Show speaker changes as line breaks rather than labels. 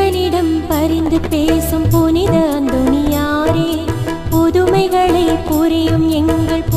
இறைவனிடம் பரிந்து பேசும் புனித துணியாரே புதுமைகளை புரியும் எங்கள்